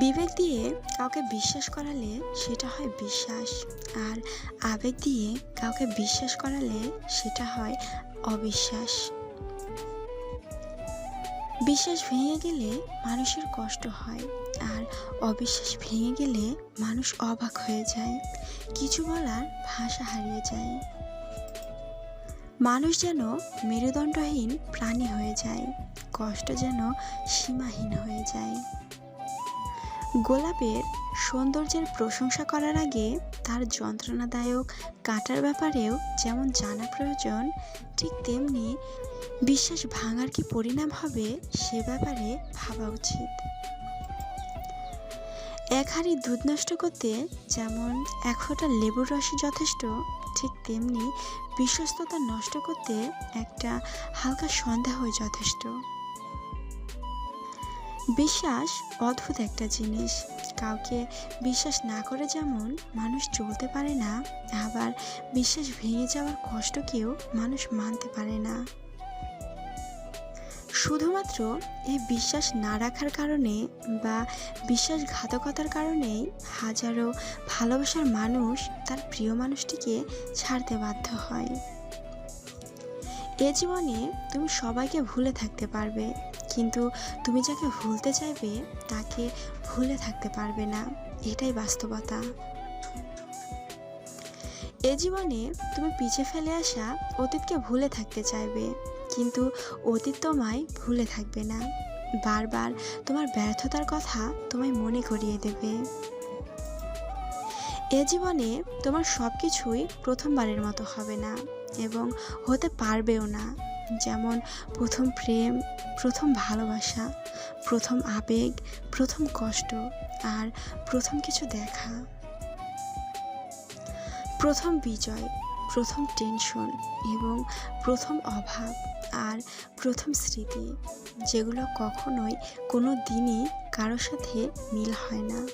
বিবেক দিয়ে কাউকে বিশ্বাস করালে সেটা হয় বিশ্বাস। আর আবেগ দিয়ে কাউকে বিশ্বাস করালে সেটা হয় অবিশ্বাস। বিশ্বাস ভেঙে গেলে মানুষের কষ্ট হয়, আর অবিশ্বাস ভেঙে গেলে মানুষ অবাক হয়ে যায়। কিছু বলার ভাষা হারিয়ে যায়। মানুষ যেন মেরুদণ্ডহীন প্রাণী হয়ে যায়, কষ্ট যেন সীমাহীন হয়ে যায়। গোলাপের সৌন্দর্যের প্রশংসা করার আগে তার যন্ত্রণাদায়ক কাটার ব্যাপারেও যেমন জানা প্রয়োজন, ঠিক তেমনি বিশ্বাস ভাঙার কি পরিণাম হবে সে ব্যাপারে ভাবা উচিত। এক হাঁড়ি দুধ নষ্ট করতে যেমন এক ফোঁটা লেবুর রসই যথেষ্ট, ঠিক তেমনি বিশ্বস্ততা নষ্ট করতে একটা হালকা সন্দেহই যথেষ্ট। বিশ্বাস অদ্ভুত একটা জিনিস। কাউকে বিশ্বাস না করে যেমন মানুষ চলতে পারে না, আবার বিশ্বাস ভেঙে যাওয়ার কষ্টকেও মানুষ মানতে পারে না। শুধুমাত্র এই বিশ্বাস না রাখার কারণে বা বিশ্বাসঘাতকতার কারণেই হাজারো ভালোবাসার মানুষ তার প্রিয় মানুষটিকে ছাড়তে বাধ্য হয়। এ জীবনে তুমি সবাইকে ভুলে থাকতে পারবে, কিন্তু তুমি যাকে ভুলতে চাইবে, তাকে ভুলে থাকতে পারবে না। এটাই বাস্তবতা। এ জীবনে তুমি পিছে ফেলে আসা অতীতকে ভুলে থাকতে চাইবে, কিন্তু অতীত তোমায় ভুলে থাকবে না। বারবার তোমার ব্যর্থতার কথা তোমায় মনে করিয়ে দেবে। এ জীবনে তোমার সব কিছুই প্রথমবারের মতো হবে না। এবং হতে পারবেও না। যেমন, প্রথম প্রেম, প্রথম ভালোবাসা, প্রথম আবেগ, প্রথম কষ্ট, আর প্রথম কিছু দেখা। প্রথম বিজয়, প্রথম টেনশন এবং প্রথম অভাব, আর প্রথম স্মৃতি, যেগুলো কখনোই কোনো দিনই কারোর সাথে মিল হয় না।